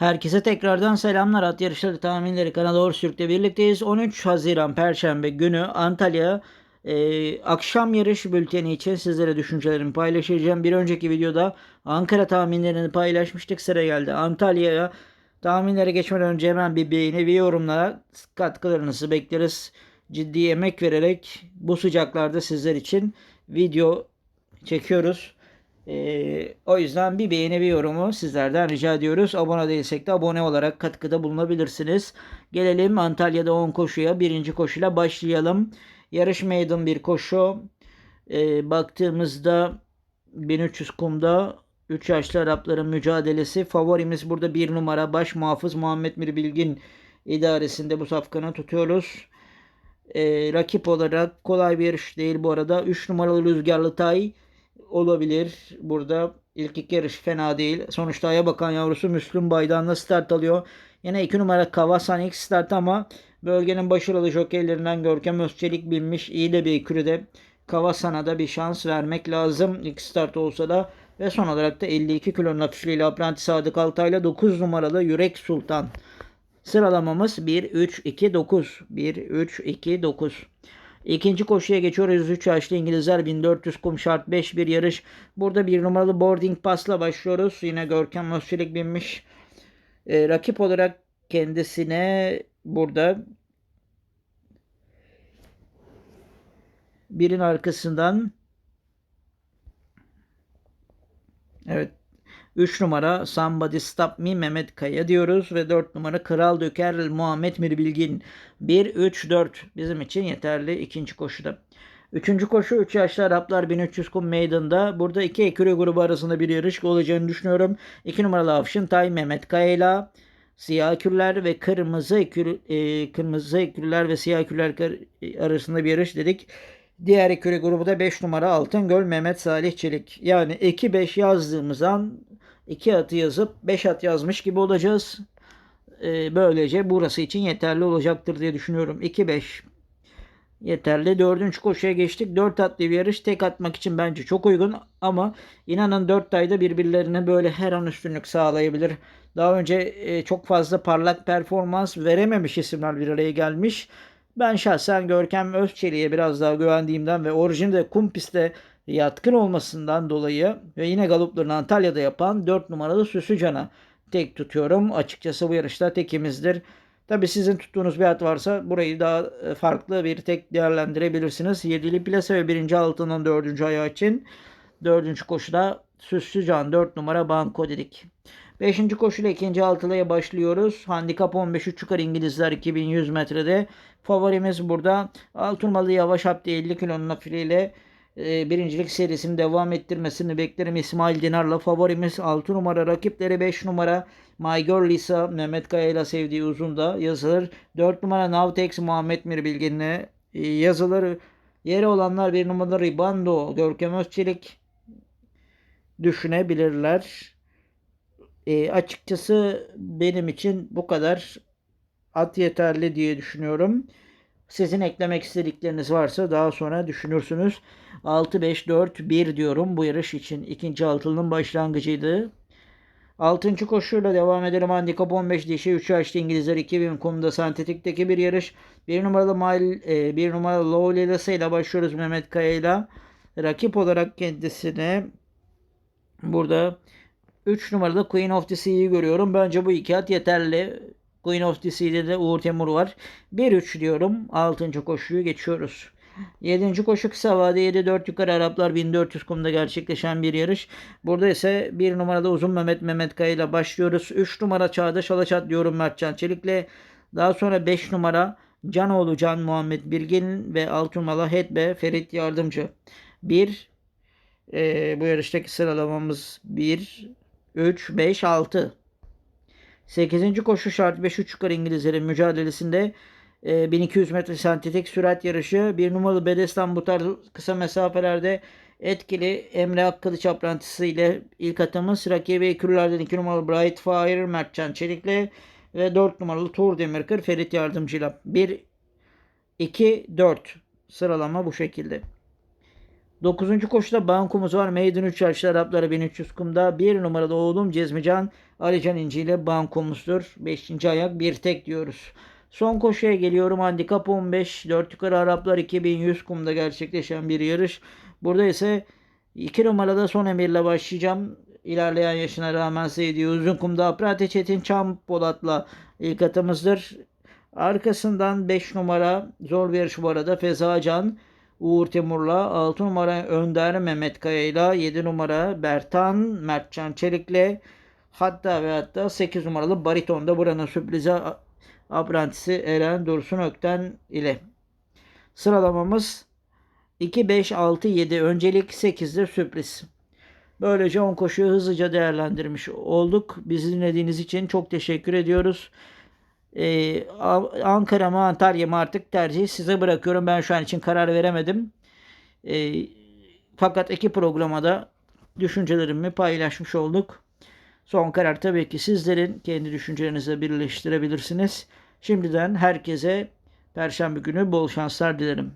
Herkese tekrardan selamlar. At yarışları tahminleri Kanal Orsürk'le birlikteyiz. 13 Haziran Perşembe günü Antalya e, akşam yarış bülteni için sizlere düşüncelerimi paylaşacağım. Bir önceki videoda Ankara tahminlerini paylaşmıştık. Sıra geldi Antalya'ya. Tahminlere geçmeden önce hemen bir beğeni ve yorumlara katkılarınızı bekleriz. Ciddi emek vererek bu sıcaklarda sizler için video çekiyoruz. Ee, o yüzden bir beğeni bir yorumu sizlerden rica ediyoruz. Abone değilsek de abone olarak katkıda bulunabilirsiniz. Gelelim Antalya'da 10 koşuya. Birinci koşuyla başlayalım. Yarış meydan bir koşu. Ee, baktığımızda 1300 kumda 3 yaşlı Arapların mücadelesi. Favorimiz burada bir numara baş muhafız Muhammed Mir Bilgin idaresinde bu safkanı tutuyoruz. Ee, rakip olarak kolay bir yarış değil bu arada. 3 numaralı Rüzgarlı Tay olabilir. Burada ilk iki yarış fena değil. Sonuçta aya bakan yavrusu Müslüm Baydan'la start alıyor. Yine 2 numara Kavasan ilk start ama bölgenin başarılı jokeylerinden Görkem Özçelik binmiş. İyi de bir kürüde Kavasan'a da bir şans vermek lazım. İlk start olsa da ve son olarak da 52 kilonun afişliyle Apprenti Sadık Altay'la 9 numaralı Yürek Sultan. Sıralamamız 1, 3, 2, 9. 1, 3, 2, 9. İkinci koşuya geçiyoruz. 3 yaşlı İngilizler 1400 kum şart 5 bir yarış. Burada bir numaralı boarding pasla başlıyoruz. Yine Görkem Özçelik binmiş. Ee, rakip olarak kendisine burada birin arkasından evet 3 numara Somebody Stop Me Mehmet Kaya diyoruz ve 4 numara Kral Döker Muhammed Mirbilgin 1 3 4 bizim için yeterli ikinci koşuda. Üçüncü koşu 3 yaşlı Araplar 1300 kum meydanda. Burada iki ekürü grubu arasında bir yarış olacağını düşünüyorum. 2 numaralı Afşin Tay Mehmet Kaya'yla siyah küller ve kırmızı ekür, e, kırmızı ekürler ve siyah küller arasında bir yarış dedik. Diğer ekürü grubu da 5 numara Altın Göl Mehmet Salih Çelik. Yani 2-5 yazdığımız an 2 atı yazıp 5 at yazmış gibi olacağız. Ee, böylece burası için yeterli olacaktır diye düşünüyorum. 2-5 yeterli. Dördüncü koşuya geçtik. 4 atlı bir yarış tek atmak için bence çok uygun ama inanın 4 ayda birbirlerine böyle her an üstünlük sağlayabilir. Daha önce e, çok fazla parlak performans verememiş isimler bir araya gelmiş. Ben şahsen Görkem Özçelik'e biraz daha güvendiğimden ve orijinde kum pistte yatkın olmasından dolayı ve yine galoplarını Antalya'da yapan 4 numaralı Süsücan'a tek tutuyorum. Açıkçası bu yarışta tekimizdir. Tabi sizin tuttuğunuz bir at varsa burayı daha e, farklı bir tek değerlendirebilirsiniz. 7'li plase ve 1. altının 4. ayağı için 4. koşuda Süslücan 4 numara banko dedik. 5. koşuyla 2. altılıya başlıyoruz. Handikap 15 3 yukarı İngilizler 2100 metrede. Favorimiz burada Alturmalı Yavaş Abdi 50 kilonun afiliyle e, birincilik serisini devam ettirmesini beklerim. İsmail Dinar'la favorimiz 6 numara rakipleri 5 numara My Girl Lisa Mehmet Kaya ile sevdiği uzunda yazılır. 4 numara Navtex Muhammed Mir Bilgin'le e, yazılır. Yeri olanlar bir numara Ribando Görkem Özçelik düşünebilirler. E, açıkçası benim için bu kadar at yeterli diye düşünüyorum. Sizin eklemek istedikleriniz varsa daha sonra düşünürsünüz. 6-5-4-1 diyorum bu yarış için. ikinci altılının başlangıcıydı. Altıncı koşuyla devam edelim. Handikap 15 dişi 3 yaşlı İngilizler 2000 kumda sentetikteki bir yarış. Bir numaralı Mail, e, bir numaralı Lowley ile başlıyoruz Mehmet Kaya ile. Rakip olarak kendisine burada 3 numaralı Queen of the Sea'yi görüyorum. Bence bu iki at yeterli. Queen of the Sea'de de Uğur Temur var. 1-3 diyorum. 6. koşuyu geçiyoruz. 7. koşu kısa vade 7-4 yukarı Araplar 1400 kumda gerçekleşen bir yarış. Burada ise 1 numarada Uzun Mehmet Mehmet Kaya ile başlıyoruz. 3 numara Çağdaş Alaçat diyorum Mertcan Çelik'le. Daha sonra 5 numara Canoğlu Can Muhammed Bilgin ve 6 numara Hedbe Ferit Yardımcı. 1 e, bu yarıştaki sıralamamız 1 3 5 6 8. koşu şart 5 3 yukarı İngilizlerin mücadelesinde 1200 e, metre sentetik sürat yarışı. Bir numaralı Bedestan bu tarz kısa mesafelerde etkili Emre Akkılıç aprantısı ile ilk atımız. Rakibi ekürlerden 2 numaralı Bright Fire Mertcan Çelik'le ve 4 numaralı Tur Demirkır Ferit Yardımcı'yla. 1 2 4 sıralama bu şekilde. 9. koşuda bankomuz var. Meydan 3 yaşlı Arapları 1300 kumda. 1 numaralı oğlum Cezmican Alican İnci ile bankomuzdur. 5. ayak bir tek diyoruz. Son koşuya geliyorum. Handikap 15. 4 yukarı Araplar 2100 kumda gerçekleşen bir yarış. Burada ise 2 numarada son emirle başlayacağım. İlerleyen yaşına rağmen sevdiği uzun kumda Aprate Çetin Çam Polat'la ilk atımızdır. Arkasından 5 numara zor bir yarış bu arada Feza Can Uğur Timur'la 6 numara Önder Mehmet Kaya'yla 7 numara Bertan Mertcan Çelik'le hatta ve hatta 8 numaralı Bariton'da buranın sürprizi aprantisi Eren Dursun Ökten ile. Sıralamamız 2, 5, 6, 7. Öncelik 8'dir sürpriz. Böylece 10 koşuyu hızlıca değerlendirmiş olduk. Bizi dinlediğiniz için çok teşekkür ediyoruz. Ee, Ankara mı Antalya mı artık tercihi size bırakıyorum. Ben şu an için karar veremedim. Ee, fakat iki programda düşüncelerimi paylaşmış olduk. Son karar tabii ki sizlerin kendi düşüncelerinizle birleştirebilirsiniz. Şimdiden herkese Perşembe günü bol şanslar dilerim.